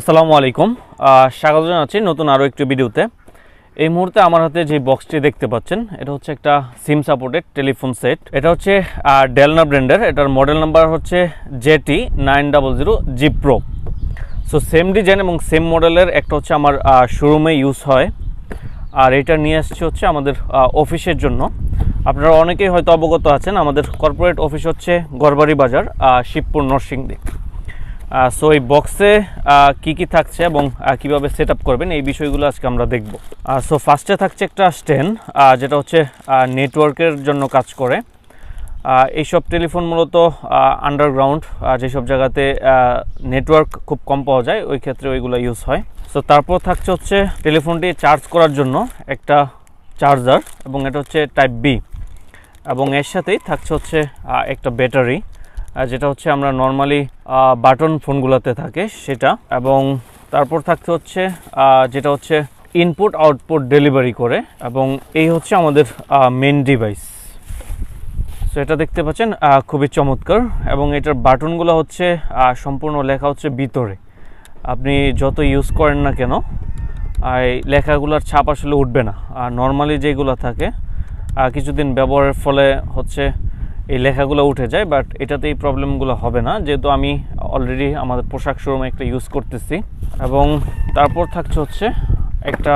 আসসালামু আলাইকুম। স্বাগত জানাচ্ছি নতুন আরও একটি ভিডিওতে। এই মুহূর্তে আমার হাতে যে বক্সটি দেখতে পাচ্ছেন, এটা হচ্ছে একটা সিম সাপোর্টেড টেলিফোন সেট। এটা হচ্ছে ডেলনা ব্র্যান্ডের, এটার মডেল নাম্বার হচ্ছে JT nine double zero G pro. So same design এবং সেম মডেলের একটা হচ্ছে আমার শোরুমে ইউজ হয়। আর এটা নিয়ে আসছে হচ্ছে আমাদের অফিসের জন্য। আপনারা অনেকেই হয়তো অবগত আছেন, আমাদের কর্পোরেট অফিস হচ্ছে গড়বাড়ি বাজার শিবপুর নরসিংদী। সো এই বক্সে কি কি থাকছে এবং কীভাবে সেট আপ করবেন, এই বিষয়গুলো আজকে আমরা দেখব। সো ফার্স্টে থাকছে একটা স্ট্যান্ড যেটা হচ্ছে নেটওয়ার্কের জন্য কাজ করে। এইসব টেলিফোন মূলত আন্ডারগ্রাউন্ড যেসব জায়গাতে নেটওয়ার্ক খুব কম পাওয়া যায়, ওই ক্ষেত্রে ওইগুলো ইউজ হয়। সো তারপর থাকছে হচ্ছে টেলিফোনটি চার্জ করার জন্য একটা চার্জার এবং এটা হচ্ছে টাইপ বি এবং এর সাথেই থাকছে হচ্ছে একটা ব্যাটারি যেটা হচ্ছে আমরা নর্মালি বাটন ফোনগুলোতে থাকে সেটা এবং তারপর থাকতে হচ্ছে যেটা হচ্ছে ইনপুট আউটপুট ডেলিভারি করে এবং এই হচ্ছে আমাদের মেন ডিভাইস সো এটা দেখতে পাচ্ছেন খুবই চমৎকার এবং এটার বাটনগুলো হচ্ছে সম্পূর্ণ লেখা হচ্ছে ভিতরে। আপনি যত ইউজ করেন না কেন এই লেখাগুলোর ছাপ আসলে উঠবে না। আর নর্মালি যেগুলো থাকে কিছুদিন ব্যবহারের ফলে হচ্ছে এই লেখাগুলো উঠে যায় বাট এটাতে এই প্রবলেমগুলো হবে না। যেহেতু আমি অলরেডি আমাদের পোশাক শোরুমে একটা ইউজ করতেছি। এবং তারপর থাকছে হচ্ছে একটা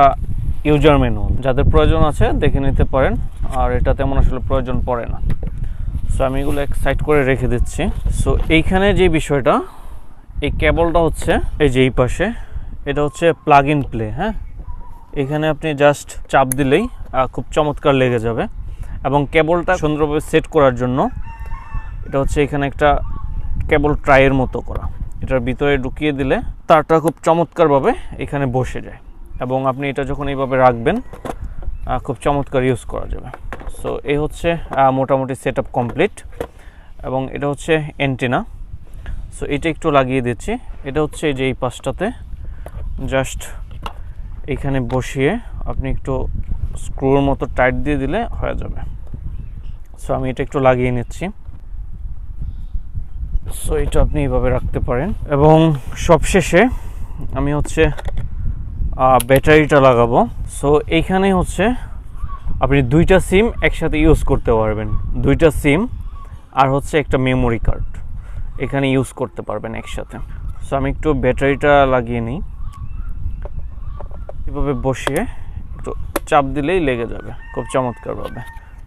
ইউজার ম্যানুয়াল যাদের প্রয়োজন আছে, দেখে নিতে পারেন। আর এটা তেমন আসলে প্রয়োজন পড়ে না। সো আমি এগুলো এক সাইড করে রেখে দিচ্ছি। সো এইখানে যে বিষয়টা, এই কেবলটা হচ্ছে এই যে এই পাশে, এটা হচ্ছে প্লাগ ইন প্লে হ্যাঁ? এখানে আপনি জাস্ট চাপ দিলেই খুব চমৎকার লেগে যাবে। এবং কেবলটা সুন্দরভাবে সেট করার জন্য এটা হচ্ছে এখানে একটা কেবল ট্রাইয়ের মতো করা। এটার ভিতরে ঢুকিয়ে দিলে তারটা খুব চমৎকারভাবে এখানে বসে যায় এবং আপনি এটা যখন এইভাবে রাখবেন খুব চমৎকার ইউজ করা যাবে। সো এই হচ্ছে মোটামুটি সেট কমপ্লিট এবং এটা হচ্ছে অ্যান্টেনা। সো এটা একটু লাগিয়ে দিচ্ছি। এটা হচ্ছে যে এই পাশটাতে জাস্ট এখানে বসিয়ে আপনি একটু স্ক্রুর মতো টাইট দিয়ে দিলে হয়ে যাবে। সো আমি এটা একটু লাগিয়ে নিচ্ছি। সো এটা আপনি এইভাবে রাখতে পারেন। এবং সবশেষে আমি হচ্ছে ব্যাটারিটা লাগাবো। সো এইখানে হচ্ছে আপনি দুইটা সিম একসাথে ইউজ করতে পারবেন। দুইটা সিম আর হচ্ছে একটা মেমোরি কার্ড এখানে ইউজ করতে পারবেন একসাথে। সো আমি একটু ব্যাটারিটা লাগিয়ে নিই। এভাবে বসিয়ে একটু চাপ দিলেই লেগে যাবে, খুব চমৎকারভাবে।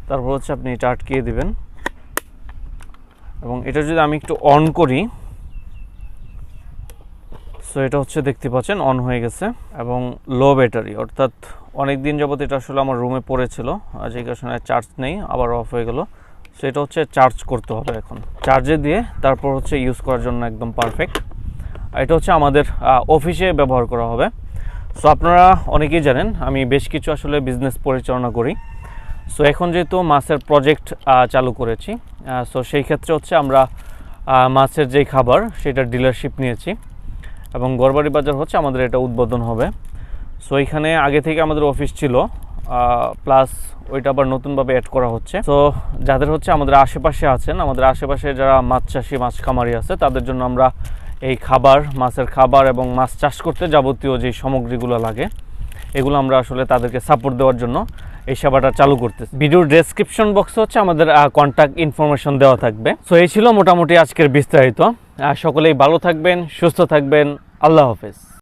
তারপর হচ্ছে আপনি এটা আটকিয়ে দিবেন। এবং এটা যদি আমি একটু অন করি সো এটা হচ্ছে দেখতে পাচ্ছেন অন হয়ে গেছে, এবং লো ব্যাটারি অর্থাৎ অনেক দিন যাবত এটা আসলে আমার রুমে পড়েছিল আর যে কারণে চার্জ নেই, আবার অফ হয়ে গেল। সো এটা হচ্ছে চার্জ করতে হবে এখন। চার্জে দিয়ে তারপর হচ্ছে ইউজ করার জন্য একদম পারফেক্ট আর এটা হচ্ছে আমাদের অফিসে ব্যবহার করা হবে। সো আপনারা অনেকেই জানেন, আমি বেশ কিছু আসলে বিজনেস পরিচালনা করি। সো এখন যেহেতু মাছের প্রজেক্ট চালু করেছি সো সেই ক্ষেত্রে হচ্ছে আমরা মাছের যেই খাবার, সেটার ডিলারশিপ নিয়েছি এবং গড়বাড়ি বাজার হচ্ছে আমাদের এটা উদ্বোধন হবে। সো এখানে আগে থেকে আমাদের অফিস ছিল প্লাস ওইটা আবার নতুনভাবে অ্যাড করা হচ্ছে। তো যাদের হচ্ছে আমাদের আশেপাশে আছেন, আমাদের আশেপাশে যারা মাছ চাষি, মাছ খামারি আছে, তাদের জন্য আমরা এই খাবার, মাছের খাবার এবং মাছ চাষ করতে যাবতীয় যে সামগ্রীগুলো লাগে, এগুলো আমরা আসলে তাদেরকে সাপোর্ট দেওয়ার জন্য এই সেবাটা চালু করতেছে। ভিডিওর ডেসক্রিপশন বক্সে হচ্ছে আমাদের কন্ট্যাক্ট ইনফরমেশন দেওয়া থাকবে। সো এই ছিল মোটামুটি আজকের বিস্তারিত। সকলেই ভালো থাকবেন, সুস্থ থাকবেন। আল্লাহ হাফেজ।